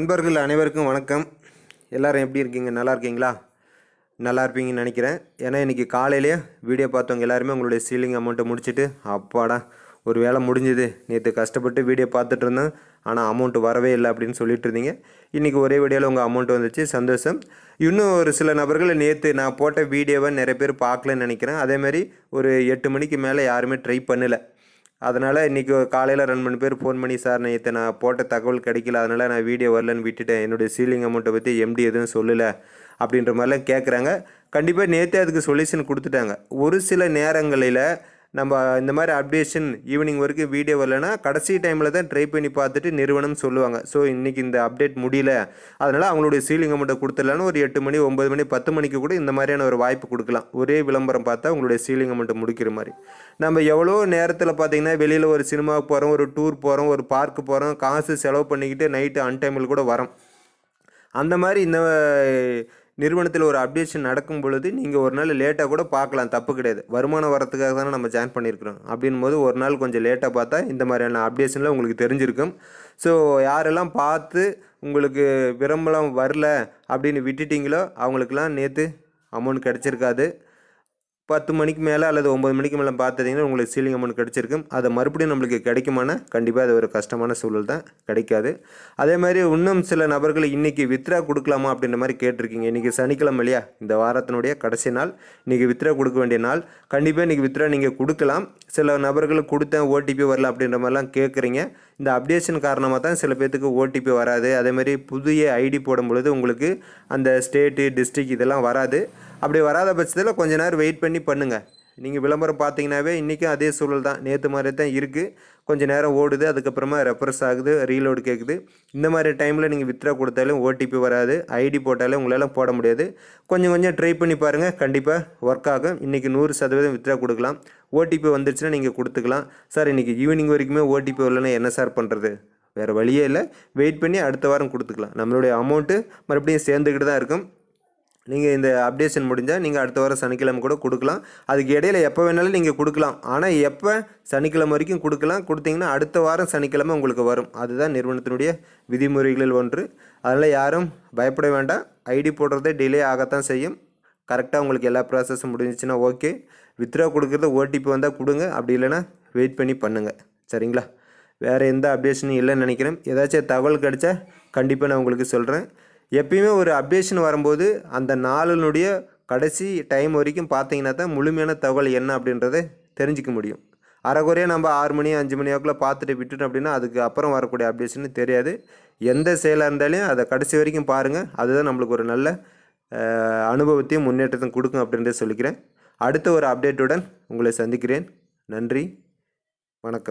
நண்பர்கள் அனைவருக்கும் வணக்கம். எல்லாரும் எப்படி இருக்கீங்க? நல்லா இருக்கீங்களா? நல்லா இருப்பீங்கன்னு நினைக்கிறேன். ஏன்னா இன்றைக்கி காலையிலேயே வீடியோ பார்த்தவங்க எல்லாருமே உங்களுடைய சீலிங் அமௌண்ட்டை முடிச்சுட்டு அப்பாடா ஒரு வேலை முடிஞ்சுது. நேற்று கஷ்டப்பட்டு வீடியோ பார்த்துட்டு இருந்தேன். ஆனால் அமௌண்ட்டு வரவே இல்லை அப்படின்னு சொல்லிட்டு இருந்தீங்க. இன்றைக்கி ஒரே வீடியோவில் உங்கள் அமௌண்ட் வந்துச்சு. சந்தோஷம். இன்னும் ஒரு சில நபர்கள் நேற்று நான் போட்ட வீடியோவை நிறைய பேர் பார்க்கலன்னு நினைக்கிறேன். அதேமாதிரி ஒரு எட்டு மணிக்கு மேலே யாருமே ட்ரை பண்ணலை. அதனால் இன்றைக்கி காலையில் ரெண்டு மணி பேர் ஃபோன் பண்ணி சார் நேற்று நான் போட்ட தகவல் கிடைக்கல. அதனால் நான் வீடியோ வரலன்னு விட்டுட்டேன். என்னுடைய சீலிங் அமௌண்ட்டை பற்றி எம்டி எதுவும் சொல்லலை. அப்படின்ற மாதிரிலாம் கேட்குறாங்க கண்டிப்பாக நேற்றே அதுக்கு சொல்யூஷன் கொடுத்துட்டாங்க. ஒரு சில நேரங்களில் நம்ம இந்த மாதிரி அப்டேஷன் ஈவினிங் வரைக்கும் வீடியோ வரலன்னா கடைசி டைமில் தான் ட்ரை பண்ணி பார்த்துட்டு நிறுவனம் சொல்லுவாங்க. ஸோ இன்றைக்கி இந்த அப்டேட் முடியல. அதனால் அவங்களுடைய சீலிங் அமௌண்ட்டை கொடுத்துடலான்னு ஒரு எட்டு மணி ஒம்பது மணி பத்து மணிக்கு கூட இந்த மாதிரியான ஒரு வாய்ப்பு கொடுக்கலாம். ஒரே விளம்பரம் பார்த்தா உங்களுடைய சீலிங் அமௌண்ட்டை முடிக்கிற மாதிரி. நம்ம எவ்வளோ நேரத்தில் பார்த்தீங்கன்னா வெளியில் ஒரு சினிமாவுக்கு போகிறோம் ஒரு டூர் போகிறோம் ஒரு பார்க்கு போகிறோம் காசு செலவு பண்ணிக்கிட்டு நைட்டு அன்டைமில் கூட வரோம். அந்த மாதிரி இந்த நிறுவனத்தில் ஒரு அப்டேஷன் நடக்கும் பொழுது நீங்கள் ஒரு நாள் லேட்டாக கூட பார்க்கலாம். தப்பு கிடையாது. வருமானம் வரத்துக்காக தானே நம்ம ஜாயின் பண்ணியிருக்கிறோம். அப்படின் போது ஒரு நாள் கொஞ்சம் லேட்டாக பார்த்தா இந்த மாதிரியான அப்டேஷனில் உங்களுக்கு தெரிஞ்சிருக்கும். ஸோ யாரெல்லாம் பார்த்து உங்களுக்கு விரும்பலாம் வரல அப்படின்னு விட்டுட்டீங்களோ அவங்களுக்கெல்லாம் நேற்று அமௌண்ட் கிடச்சிருக்காது. பத்து மணிக்கு மேலே அல்லது ஒம்பது மணிக்கு மேலே பார்த்தீங்கன்னா உங்களுக்கு சீலிங் அமௌண்ட் கிடச்சிருக்கும் அதை மறுபடியும் நம்மளுக்கு கிடைக்குமானா கண்டிப்பாக அது ஒரு கஷ்டமான சூழல் தான். கிடைக்காது. அதே மாதிரி இன்னும் சில நபர்கள் இன்றைக்கி வித்ரா கொடுக்கலாமா அப்படின்ற மாதிரி கேட்டிருக்கீங்க. இன்றைக்கி சனிக்கிழமை இல்லையா? இந்த வாரத்தினுடைய கடைசி நாள். இன்றைக்கி வித்ரா கொடுக்க வேண்டிய நாள். கண்டிப்பாக இன்றைக்கி வித்ரா நீங்கள் கொடுக்கலாம். சில நபர்களுக்கு கொடுத்தேன் ஓடிபி வரல அப்படின்ற மாதிரிலாம் கேட்குறீங்க இந்த அப்டேஷன் காரணமாக தான் சில பேர்த்துக்கு ஓடிபி வராது. அதே மாதிரி புதிய ஐடி போடும் பொழுது உங்களுக்கு அந்த ஸ்டேட்டு டிஸ்ட்ரிக் இதெல்லாம் வராது. அப்படி வராத பட்சத்தில் கொஞ்ச நேரம் வெயிட் பண்ணி பண்ணுங்கள் நீங்கள் விளம்பரம் பார்த்தீங்கன்னாவே இன்றைக்கும் அதே சூழல் தான். நேற்று மாதிரி தான் இருக்குது கொஞ்சம் நேரம் ஓடுது அதுக்கப்புறமா ரெஃப்ரெஸ் ஆகுது ரீலோடு கேட்குது இந்த மாதிரி டைமில் நீங்கள் வித்ரா கொடுத்தாலும் ஓடிபி வராது. ஐடி போட்டாலும் உங்களால் போட முடியாது. கொஞ்சம் கொஞ்சம் ட்ரை பண்ணி பாருங்கள் கண்டிப்பாக ஒர்க் ஆகும். இன்றைக்கி நூறு சதவீதம் வித்ரா கொடுக்கலாம். ஓடிபி வந்துருச்சுன்னா நீங்கள் கொடுத்துக்கலாம். சார் இன்றைக்கி ஈவினிங் வரைக்குமே ஓடிபி வரலன்னா என்ன சார் பண்ணுறது வேறு வழியே இல்லை. வெயிட் பண்ணி அடுத்த வாரம் கொடுத்துக்கலாம். நம்மளுடைய அமௌண்ட்டு மறுபடியும் சேர்ந்துக்கிட்டு தான் இருக்கும். நீங்கள் இந்த அப்டேஷன் முடிஞ்சால் நீங்கள் அடுத்த வாரம் சனிக்கிழமை கூட கொடுக்கலாம். அதுக்கு இடையில எப்போ வேணாலும் நீங்கள் கொடுக்கலாம். ஆனால் எப்போ சனிக்கிழமை வரைக்கும் கொடுக்கலாம். கொடுத்தீங்கன்னா அடுத்த வாரம் சனிக்கிழமை உங்களுக்கு வரும். அதுதான் நிறுவனத்தினுடைய விதிமுறைகளில் ஒன்று. அதனால் யாரும் பயப்பட வேண்டாம். ஐடி போடுறதே டிலே ஆகத்தான் செய்யும். கரெக்டாக உங்களுக்கு எல்லா ப்ராசஸும் முடிஞ்சிச்சுன்னா ஓகே. வித்ரா கொடுக்குறது ஓடிபி வந்தால் கொடுங்க. அப்படி இல்லைன்னா வெயிட் பண்ணி பண்ணுங்கள் சரிங்களா? வேறு எந்த அப்டேஷனும் இல்லைன்னு நினைக்கிறேன். ஏதாச்சும் தகவல் கிடைச்சா கண்டிப்பாக நான் உங்களுக்கு சொல்கிறேன் எப்பயுமே ஒரு அப்டேஷன் வரும்போது அந்த நாளினுடைய கடைசி டைம் வரைக்கும் பார்த்தீங்கன்னா தான் முழுமையான தகவல் என்ன அப்படின்றத தெரிஞ்சிக்க முடியும். அரைக்குறையாக நம்ம ஆறு மணி அஞ்சு மணி வாக்கில் பார்த்துட்டு விட்டுட்டோம் அப்படின்னா அதுக்கு அப்புறம் வரக்கூடிய அப்டேஷன் தெரியாது. எந்த செயலாக இருந்தாலும் அதை கடைசி வரைக்கும் பாருங்கள் அதுதான் நம்மளுக்கு ஒரு நல்ல அனுபவத்தையும் முன்னேற்றத்தையும் கொடுக்கும் அப்படின்றத சொல்லிக்கிறேன். அடுத்த ஒரு அப்டேட்டுடன் உங்களை சந்திக்கிறேன். நன்றி. வணக்கம்.